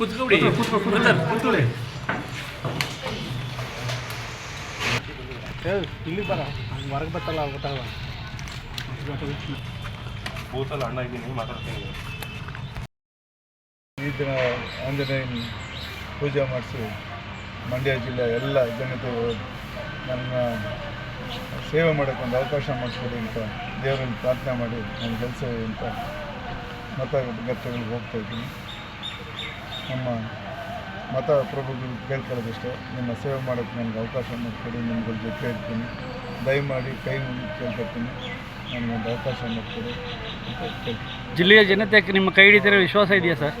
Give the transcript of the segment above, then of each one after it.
ಕೂತ್ಕೊಬಿಡಿ ಕೂತ್ಕೊಳ್ಳಿ ಇಲ್ಲಿ ಬರ. ಹೊರಗೆ ಬತ್ತಲ್ಲ ಗೊತ್ತಾಗಲ್ಲ ಬೂತಲ್ಲಿ ಅಣ್ಣ ಇದ್ದೀನಿ ಮಾತಾಡ್ತೀನಿ. ಈ ದಿನ ಆಂಜನೇಯನ ಪೂಜೆ ಮಾಡಿಸಿ ಮಂಡ್ಯ ಜಿಲ್ಲೆ ಎಲ್ಲ ಜನತೆ ನನ್ನ ಸೇವೆ ಮಾಡೋಕ್ಕೆ ಒಂದು ಅವಕಾಶ ಮಾಡಿಸ್ಕೊಡಿ ಅಂತ ದೇವರನ್ನು ಪ್ರಾರ್ಥನೆ ಮಾಡಿ ನನ್ನ ಕೆಲಸ ಅಂತ ಮತಗಟ್ಟೆಗಳಿಗೆ ಹೋಗ್ತಾ ಇದ್ದೀನಿ. ನಮ್ಮ ಮತ ಪ್ರಭುಗಳು ಕೇಳ್ಕೊಳ್ಳೋದಷ್ಟೇ ನಿಮ್ಮ ಸೇವೆ ಮಾಡೋಕ್ಕೆ ನನಗೆ ಅವಕಾಶ ಕೊಡಿ ನಿಮ್ಗಳ ಜೊತೆ ಇರ್ತೀನಿ. ದಯಮಾಡಿ ಕೈ ಮುಗಿದು ಕೇಳ್ಕೊತೀನಿ. ನನಗೊಂದು ಅವಕಾಶ ಮಾಡಿಕೊಡಿ ಅಂತ ಕೇಳ್ತೀನಿ. ಜಿಲ್ಲೆಯ ಜನತೆ ನಿಮ್ಮ ಕೈ ಹಿಡಿತಾರೆ ವಿಶ್ವಾಸ ಇದೆಯಾ ಸರ್?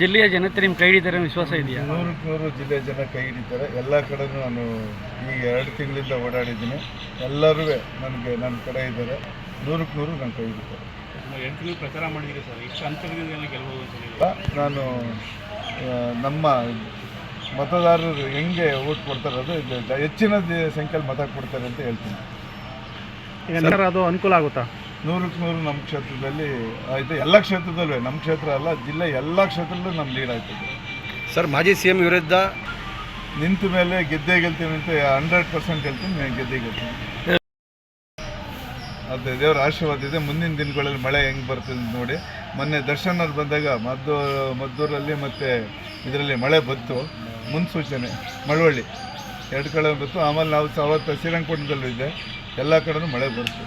ಜಿಲ್ಲೆಯ ಜನತೆ ನಿಮ್ಮ ಕೈ ಹಿಡಿತಾರೆ ವಿಶ್ವಾಸ ಇದೆಯಾ? ನೂರಕ್ಕೆ ನೂರು ಜಿಲ್ಲೆಯ ಜನ ಕೈ ಹಿಡಿತಾರೆ. ಎಲ್ಲ ಕಡೆನೂ ನಾನು ಈ ಎರಡು ತಿಂಗಳಿಂದ ಓಡಾಡಿದ್ದೀನಿ. ಎಲ್ಲರೂ ನನಗೆ ನನ್ನ ಕಡೆ ಇದ್ದಾರೆ. ನೂರಕ್ಕೆ ನೂರು ನನ್ನ ಕೈ ಹಿಡಿತಾರೆ. ಎಂಟು ತಿಂಗಳು ಪ್ರಚಾರ ಮಾಡಿದ್ದೀರಿ ಸರ್. ಇಷ್ಟು ಅಂತರದಿಂದ ಗೆಲ್ಬೋದು ಅಂತ ಹೇಳಿ ನಾನು ನಮ್ಮ ಮತದಾರರು ಹೆಂಗೆ ಓಟ್ ಕೊಡ್ತಾರೆ ಅದು ಹೆಚ್ಚಿನ ಸಂಖ್ಯೆಯಲ್ಲಿ ಮತ ಕೊಡ್ತಾರೆ ಅಂತ ಹೇಳ್ತೀನಿ. ಅದು ಅನುಕೂಲ ಆಗುತ್ತಾ? ನೂರಕ್ಕೆ ನೂರು ನಮ್ಮ ಕ್ಷೇತ್ರದಲ್ಲಿ ಆಯಿತು. ಎಲ್ಲ ಕ್ಷೇತ್ರದಲ್ಲೂ ನಮ್ಮ ಕ್ಷೇತ್ರ ಅಲ್ಲ ಜಿಲ್ಲೆ ಎಲ್ಲ ಕ್ಷೇತ್ರದಲ್ಲೂ ನಮ್ಮ ಲೀಡ್ ಆಗ್ತದೆ ಸರ್ ಮಾಜಿ ಸಿ ಎಂ ವಿರುದ್ಧ ನಿಂತ ಮೇಲೆ ಗೆದ್ದೇ ಗೆಲ್ತೀನಿ ಅಂತ ಹಂಡ್ರೆಡ್ ಪರ್ಸೆಂಟ್ ಹೇಳ್ತೀನಿ ನಾನು ಗೆದ್ದೇ ಗೆಲ್ತೀನಿ. ಅದೇ ದೇವರ ಆಶೀರ್ವಾದ ಇದೆ. ಮುಂದಿನ ದಿನಗಳಲ್ಲಿ ಮಳೆ ಹೆಂಗೆ ಬರ್ತದೆ ನೋಡಿ. ಮೊನ್ನೆ ದರ್ಶನವ್ರು ಬಂದಾಗ ಮದ್ದು, ಮದ್ದೂರಲ್ಲಿ ಮತ್ತು ಇದರಲ್ಲಿ ಮಳೆ ಬಂತು. ಮುನ್ಸೂಚನೆ, ಮಳವಳ್ಳಿ. ಎರಡು ಕಡೆ ಬಂತು. ಆಮೇಲೆ ನಾವು ಅವತ್ತು ಶ್ರೀರಂಗಪಟ್ಟಣದಲ್ಲೂ ಇದೆ ಎಲ್ಲ ಕಡೆನೂ ಮಳೆ ಬರುತ್ತೆ.